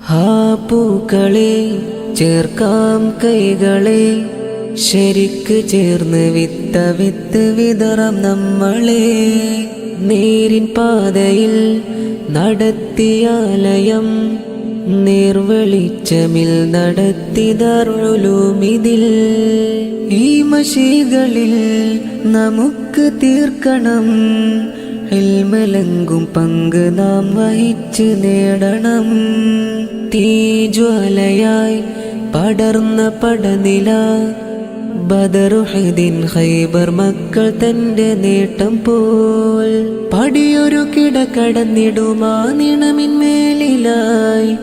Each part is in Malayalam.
ഹാ പൂക്കളെ ചേർക്കാം കൈകളെ. ശരിക്ക് ചേർന്ന് വിത്ത വിത്ത് വിതറാം നമ്മളെ. നേരിൻ പാതയിൽ നടത്തിയാലയം നിർവളിച്ചമിൽ നടത്തി ദർവലുമിതിൽ ഈ മഷികളിൽ നമുക്ക് തീർക്കണം എൽമലങ്കും പങ്ക് നാം വഹിച്ചു നേടണം. തീജ്വാലയായി പടർന്ന പടനില. ബദറുഹദിൻ ഹൈബർ മക്കൾ തന്റെ നേട്ടം പോൽ. പടിയൊരു കിട കടന്നിടുമാ നിണമിന്മേലിലായി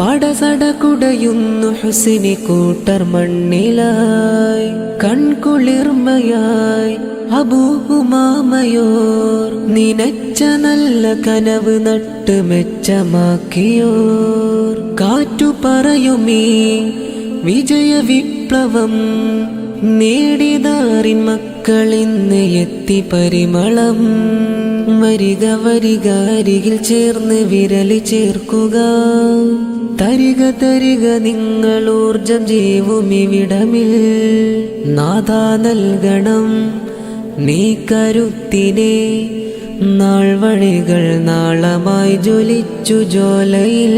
പടസട കുടയുന്നു ഹുസിനി കൂട്ടർ മണ്ണിലായി. കൺകുളിർമയായി അബൂഹുമാമയോർ നിനച്ച നല്ല കനവ് നട്ട് മെച്ചമാക്കിയോർ. കാറ്റു പറയുമേ വിജയ വിപ്ലവം നേടിതാറിൻ മക്കളിന്ന് എത്തി പരിമളം. വരിക വരിക അരികിൽ ചേർന്ന് വിരലി ചേർക്കുക. തരിക തരിക നിങ്ങൾ ഊർജം ജീവും ഇവിടമിൽ. നാഥ നൽകണം നീ കരുത്തിനെ. നാൾ വഴികൾ നാളമായി ജ്വലിച്ചു ജോലയിൽ